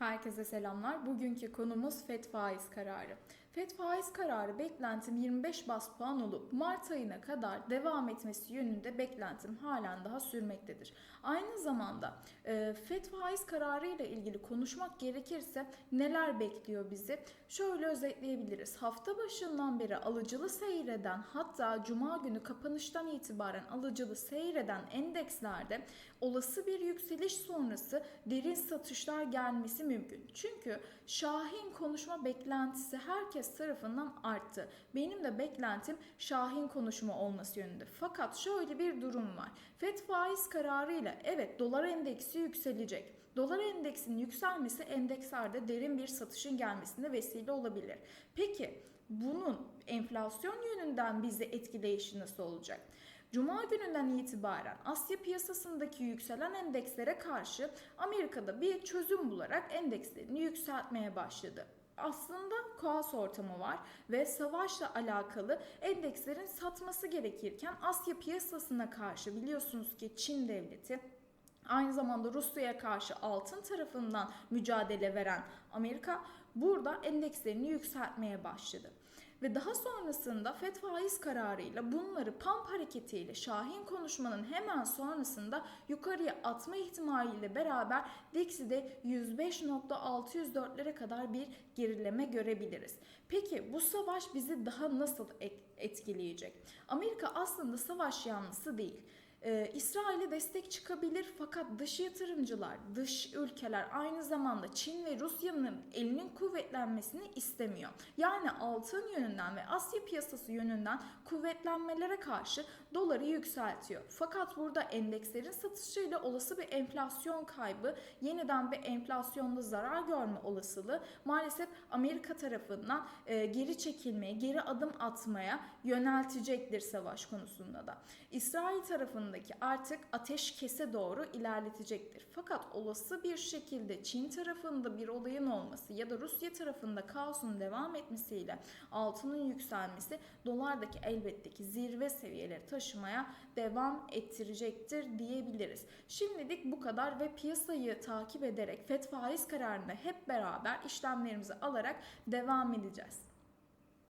Herkese selamlar. Bugünkü konumuz FED faiz kararı. FED faiz kararı beklentim 25 bas puan olup Mart ayına kadar devam etmesi yönünde beklentim halen daha sürmektedir. Aynı zamanda e, FED faiz kararı ile ilgili konuşmak gerekirse neler bekliyor bizi? Şöyle özetleyebiliriz. Hafta başından beri alıcılı seyreden hatta cuma günü kapanıştan itibaren alıcılı seyreden endekslerde olası bir yükseliş sonrası derin satışlar gelmesi mümkün. Çünkü Şahin konuşma beklentisi herkes tarafından arttı. Benim de beklentim Şahin konuşma olması yönünde. Fakat şöyle bir durum var. FED faiz kararıyla evet dolar endeksi yükselecek. Dolar endeksinin yükselmesi endekslerde derin bir satışın gelmesine vesile olabilir. Peki bunun enflasyon yönünden bizi etkileyişi nasıl olacak? Cuma gününden itibaren Asya piyasasındaki yükselen endekslere karşı Amerika'da bir çözüm bularak endekslerini yükseltmeye başladı aslında kaos ortamı var ve savaşla alakalı endekslerin satması gerekirken Asya piyasasına karşı biliyorsunuz ki Çin devleti Aynı zamanda Rusya'ya karşı altın tarafından mücadele veren Amerika burada endekslerini yükseltmeye başladı. Ve daha sonrasında FED faiz kararıyla bunları pump hareketiyle Şahin konuşmanın hemen sonrasında yukarıya atma ihtimaliyle beraber DXY'de 105.604'lere kadar bir gerileme görebiliriz. Peki bu savaş bizi daha nasıl etkileyecek? Amerika aslında savaş yanlısı değil. Ee, İsrail'e destek çıkabilir fakat dış yatırımcılar, dış ülkeler aynı zamanda Çin ve Rusya'nın elinin kuvvetlenmesini istemiyor. Yani altın yönünden ve Asya piyasası yönünden kuvvetlenmelere karşı doları yükseltiyor. Fakat burada endekslerin satışıyla olası bir enflasyon kaybı, yeniden bir enflasyonda zarar görme olasılığı maalesef Amerika tarafından e, geri çekilmeye, geri adım atmaya yöneltecektir savaş konusunda da. İsrail tarafından tarafındaki artık ateşkese doğru ilerletecektir. Fakat olası bir şekilde Çin tarafında bir olayın olması ya da Rusya tarafında kaosun devam etmesiyle altının yükselmesi dolardaki elbette ki zirve seviyeleri taşımaya devam ettirecektir diyebiliriz. Şimdilik bu kadar ve piyasayı takip ederek FED faiz kararını hep beraber işlemlerimizi alarak devam edeceğiz.